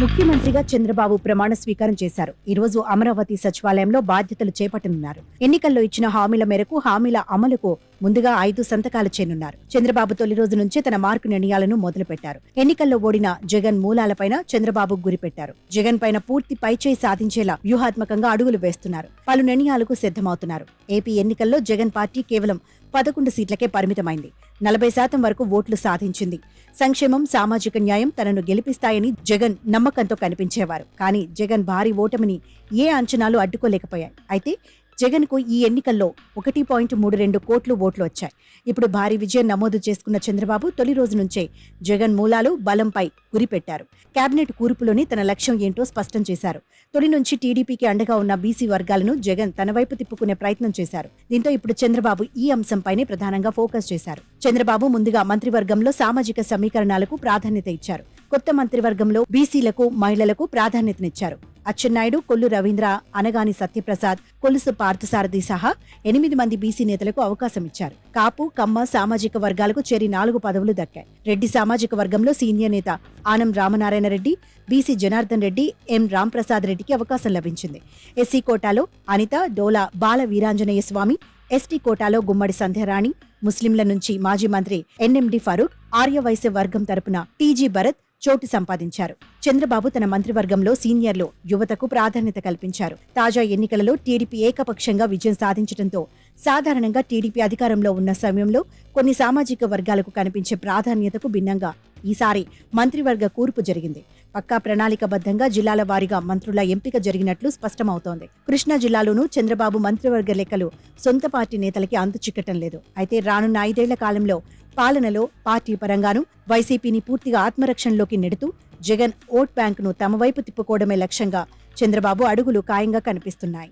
ముఖ్యమంత్రిగా చంద్రబాబు ప్రమాణ స్వీకారం చేశారు. ఈ రోజు అమరావతి సచివాలయంలో బాధ్యతలు చేపట్టనున్నారు. ఎన్నికల్లో ఇచ్చిన హామీల మేరకు హామీల అమలుకు ముందుగా ఐదు సంతకాలు చేయనున్నారు. చంద్రబాబు తొలి రోజు నుంచే తన మార్కు నిర్ణయాలను మొదలుపెట్టారు. ఎన్నికల్లో ఓడిన జగన్ మూలాలపైన చంద్రబాబు గురిపెట్టారు. జగన్ పైన పూర్తి పైచేయి సాధించేలా వ్యూహాత్మకంగా అడుగులు వేస్తున్నారు. పలు నిర్ణయాలకు సిద్ధమవుతున్నారు. ఏపీ ఎన్నికల్లో జగన్ పార్టీ కేవలం పదకొండు సీట్లకే పరిమితమైంది. నలభై శాతం వరకు ఓట్లు సాధించింది. సంక్షేమం సామాజిక న్యాయం తనను గెలిపిస్తాయని జగన్ నమ్మకంతో కనిపించేవారు. కానీ జగన్ భారీ ఓటమిని ఏ అంచనాలు అడ్డుకోలేకపోయాయి. అయితే జగన్కు ఈ ఎన్నికల్లో ఒకటి పాయింట్ మూడు రెండు కోట్లు ఓట్లు వచ్చాయి. ఇప్పుడు భారీ విజయం నమోదు చేసుకున్న చంద్రబాబు తొలి రోజు నుంచే జగన్ మూలాలు బలంపై గురిపెట్టారు. కేబినెట్ కూర్పులోని తన లక్ష్యం ఏంటో స్పష్టం చేశారు. తొలి నుంచి టీడీపీకి అండగా ఉన్న బీసీ వర్గాలను జగన్ తన వైపు తిప్పుకునే ప్రయత్నం చేశారు. దీంతో ఇప్పుడు చంద్రబాబు ఈ అంశంపైనే ప్రధానంగా ఫోకస్ చేశారు. చంద్రబాబు ముందుగా మంత్రివర్గంలో సామాజిక సమీకరణాలకు ప్రాధాన్యత ఇచ్చారు. కొత్త మంత్రివర్గంలో బీసీలకు మహిళలకు ప్రాధాన్యతనిచ్చారు. అచ్చెన్నాయుడు కొల్లు రవీంద్ర అనగాని సత్యప్రసాద్ కొలుసు పార్థసారథి సహా ఎనిమిది మంది బీసీ నేతలకు అవకాశం ఇచ్చారు. కాపు కమ్మ సామాజిక వర్గాలకు చేరి నాలుగు పదవులు దక్కాయి. రెడ్డి సామాజిక వర్గంలో సీనియర్ నేత ఆనం రామనారాయణ రెడ్డి బీసీ జనార్దన్ రెడ్డి ఎం రాంప్రసాద్ రెడ్డికి అవకాశం లభించింది. ఎస్సీ కోటాలో అనిత డోలా బాల వీరాంజనేయ స్వామి ఎస్టీ కోటాలో గుమ్మడి సంధ్యారాణి ముస్లింల నుంచి మాజీ మంత్రి ఎన్ఎండి ఫరూక్ ఆర్యవైశ్య వర్గం తరపున టీజీ భరత్ చోటు సంపాదించారు. చంద్రబాబు తన మంత్రివర్గంలో సీనియర్లు యువతకు ప్రాధాన్యత కల్పించారు. తాజా ఎన్నికలలో టీడీపీ ఏకపక్షంగా విజయం సాధించడంతో సాధారణంగా టీడీపీ అధికారంలో ఉన్న సమయంలో కొన్ని సామాజిక వర్గాలకు కనిపించే ప్రాధాన్యతకు భిన్నంగా ఈసారి మంత్రివర్గ కూర్పు జరిగింది. పక్కా ప్రణాళికబద్ధంగా జిల్లాల వారీగా మంత్రుల ఎంపిక జరిగినట్లు స్పష్టమవుతోంది. కృష్ణా జిల్లాలోనూ చంద్రబాబు మంత్రివర్గ లెక్కలు సొంత పార్టీ నేతలకి అంతు చిక్కటం లేదు. అయితే రానున్న ఐదేళ్ళ కాలంలో పాలనలో పార్టీ పరంగానూ వైసీపీని పూర్తిగా ఆత్మరక్షణలోకి నెడుతూ జగన్ ఓట్ బ్యాంకును తమ వైపు తిప్పుకోవడమే లక్ష్యంగా చంద్రబాబు అడుగులు ఖాయంగా కనిపిస్తున్నాయి.